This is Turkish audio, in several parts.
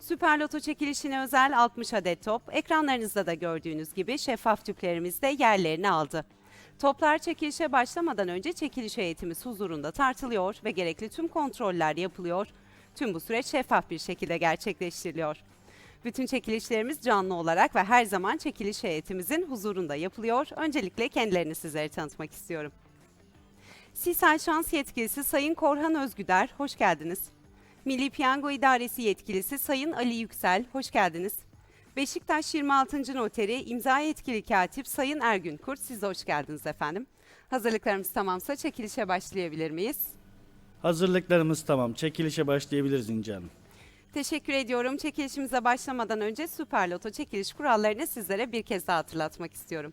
Süper Loto çekilişine özel 60 adet top, ekranlarınızda da gördüğünüz gibi şeffaf tüplerimizde yerlerini aldı. Toplar çekilişe başlamadan önce çekiliş heyetimiz huzurunda tartılıyor ve gerekli tüm kontroller yapılıyor. Tüm bu süreç şeffaf bir şekilde gerçekleştiriliyor. Bütün çekilişlerimiz canlı olarak ve her zaman çekiliş heyetimizin huzurunda yapılıyor. Öncelikle kendilerini sizlere tanıtmak istiyorum. Sisal Şans Yetkilisi Sayın Korhan Özgüder, hoş geldiniz. Milli Piyango İdaresi Yetkilisi Sayın Ali Yüksel, hoş geldiniz. Beşiktaş 26. Noteri İmza Yetkili Katip Sayın Ergün Kurt, siz hoş geldiniz efendim. Hazırlıklarımız tamamsa çekilişe başlayabilir miyiz? Hazırlıklarımız tamam. Çekilişe başlayabiliriz İnce Hanım. Teşekkür ediyorum. Çekilişimize başlamadan önce Süper Loto çekiliş kurallarını sizlere bir kez daha hatırlatmak istiyorum.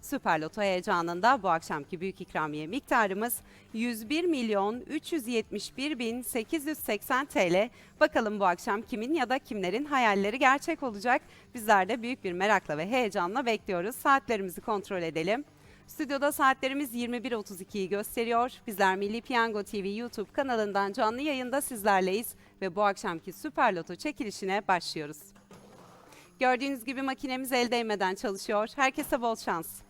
Süper Loto heyecanında bu akşamki büyük ikramiye miktarımız 101 milyon 371 bin 880 TL. Bakalım bu akşam kimin ya da kimlerin hayalleri gerçek olacak? Bizler de büyük bir merakla ve heyecanla bekliyoruz. Saatlerimizi kontrol edelim. Stüdyoda saatlerimiz 21.32'yi gösteriyor. Bizler Milli Piyango TV YouTube kanalından canlı yayında sizlerleyiz ve bu akşamki Süper Loto çekilişine başlıyoruz. Gördüğünüz gibi makinemiz el değmeden çalışıyor. Herkese bol şans.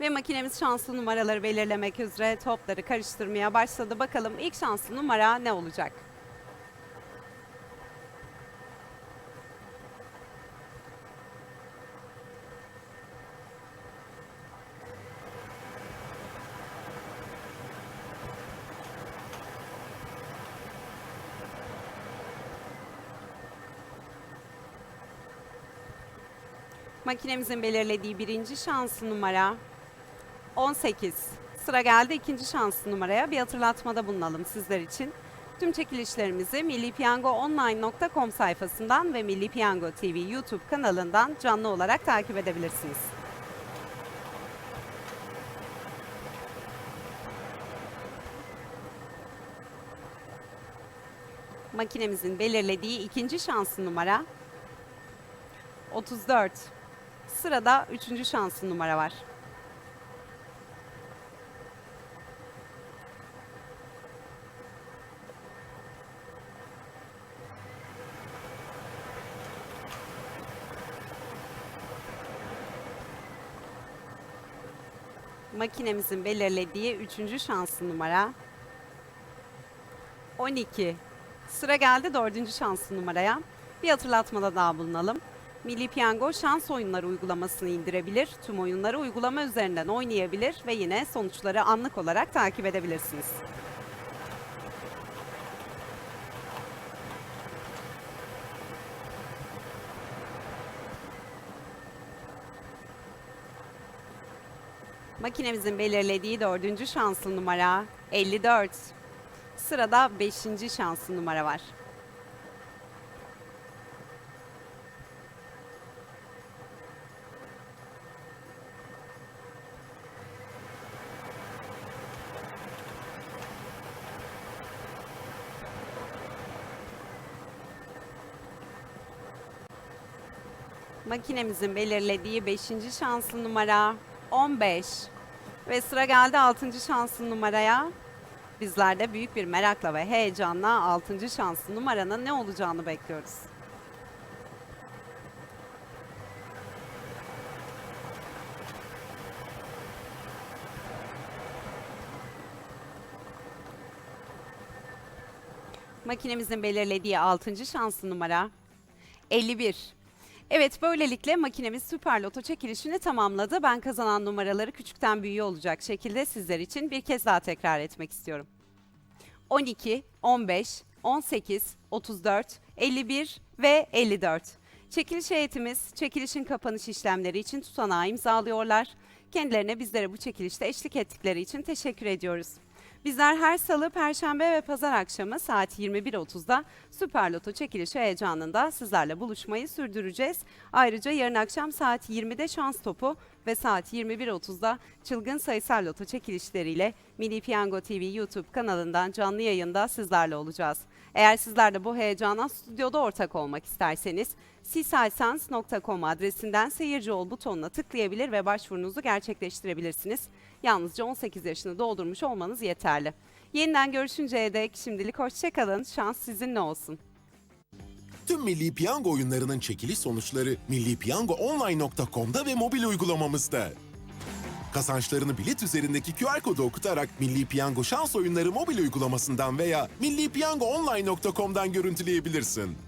Ve makinemiz şanslı numaraları belirlemek üzere topları karıştırmaya başladı. Bakalım ilk şanslı numara ne olacak? Makinemizin belirlediği birinci şanslı numara 18. Sıra geldi ikinci şanslı numaraya. Bir hatırlatmada bulunalım sizler için. Tüm çekilişlerimizi millipiyangoonline.com sayfasından ve Milli Piyango TV YouTube kanalından canlı olarak takip edebilirsiniz. Makinemizin belirlediği ikinci şanslı numara 34. Sırada üçüncü şanslı numara var. Makinemizin belirlediği üçüncü şanslı numara 12. Sıra geldi dördüncü şanslı numaraya. Bir hatırlatmada daha bulunalım. Milli Piyango şans oyunları uygulamasını indirebilir, tüm oyunları uygulama üzerinden oynayabilir ve yine sonuçları anlık olarak takip edebilirsiniz. Makinemizin belirlediği dördüncü şanslı numara 54. Sırada beşinci şanslı numara var. Makinemizin belirlediği 5. şanslı numara 15. Ve sıra geldi 6. şanslı numaraya. Bizler de büyük bir merakla ve heyecanla 6. şanslı numaranın ne olacağını bekliyoruz. Makinemizin belirlediği 6. şanslı numara 51. Evet böylelikle makinemiz Süper Loto çekilişini tamamladı. Ben kazanan numaraları küçükten büyüğe olacak şekilde sizler için bir kez daha tekrar etmek istiyorum. 12, 15, 18, 34, 51 ve 54. Çekiliş heyetimiz çekilişin kapanış işlemleri için tutanağı imzalıyorlar. Kendilerine bizlere bu çekilişte eşlik ettikleri için teşekkür ediyoruz. Bizler her salı, perşembe ve pazar akşamı saat 21.30'da Süper Loto çekilişi heyecanında sizlerle buluşmayı sürdüreceğiz. Ayrıca yarın akşam saat 20'de şans topu ve saat 21.30'da çılgın sayısal loto çekilişleriyle Milli Piyango TV YouTube kanalından canlı yayında sizlerle olacağız. Eğer sizler de bu heyecana stüdyoda ortak olmak isterseniz sisalsans.com adresinden seyirci ol butonuna tıklayabilir ve başvurunuzu gerçekleştirebilirsiniz. Yalnızca 18 yaşını doldurmuş olmanız yeterli. Yeniden görüşünceye dek şimdilik hoşçakalın. Şans sizinle olsun. Tüm Milli Piyango oyunlarının çekiliş sonuçları millipiyangoonline.com'da ve mobil uygulamamızda. Kazançlarını bilet üzerindeki QR kodu okutarak Milli Piyango şans oyunları mobil uygulamasından veya millipiyangoonline.com'dan görüntüleyebilirsin.